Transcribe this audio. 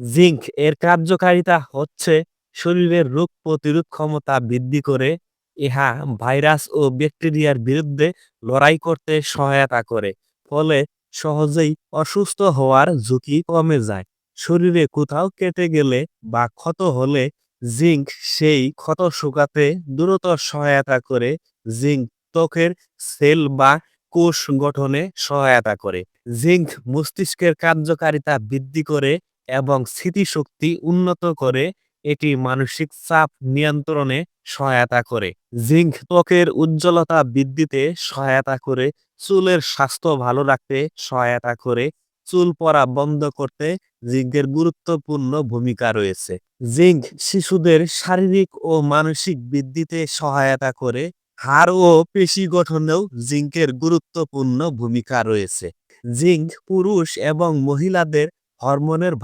Zinc এর কার্যকারিতা হচ্ছে শরীরের রোগ প্রতিরোধ ক্ষমতা বৃদ্ধি করে। ইহা ভাইরাস ও ব্যাকটেরিয়ার বিরুদ্ধে লড়াই করতে সহায়তা করে, ফলে সহজেই অসুস্থ হওয়ার ঝুঁকি কমে যায়। শরীরে কোথাও কেটে গেলে বা ক্ষত হলে জিঙ্ক সেই ক্ষত শুকাতে দ্রুত সহায়তা করে। জিঙ্ক ত্বকের সেল বা কোষ গঠনে সহায়তা করে। জিঙ্ক মস্তিষ্কের কার্যকারিতা বৃদ্ধি করে এবং স্মৃতিশক্তি উন্নত করে এটি মানসিক চাপ নিয়ন্ত্রণে সহায়তা করে। জিঙ্ক ত্বকের উজ্জ্বলতা বৃদ্ধিতে সহায়তা করে, চুলের স্বাস্থ্য ভালো রাখতে সহায়তা করে, চুল পড়া বন্ধ করতে জিঙ্কের গুরুত্বপূর্ণ ভূমিকা রয়েছে। জিঙ্ক শিশুদের শারীরিক ও মানসিক বৃদ্ধিতে সহায়তা করে, হাড় ও পেশি গঠনেও জিঙ্কের গুরুত্বপূর্ণ ভূমিকা রয়েছে। জিঙ্ক পুরুষ এবং মহিলাদের হরমোনের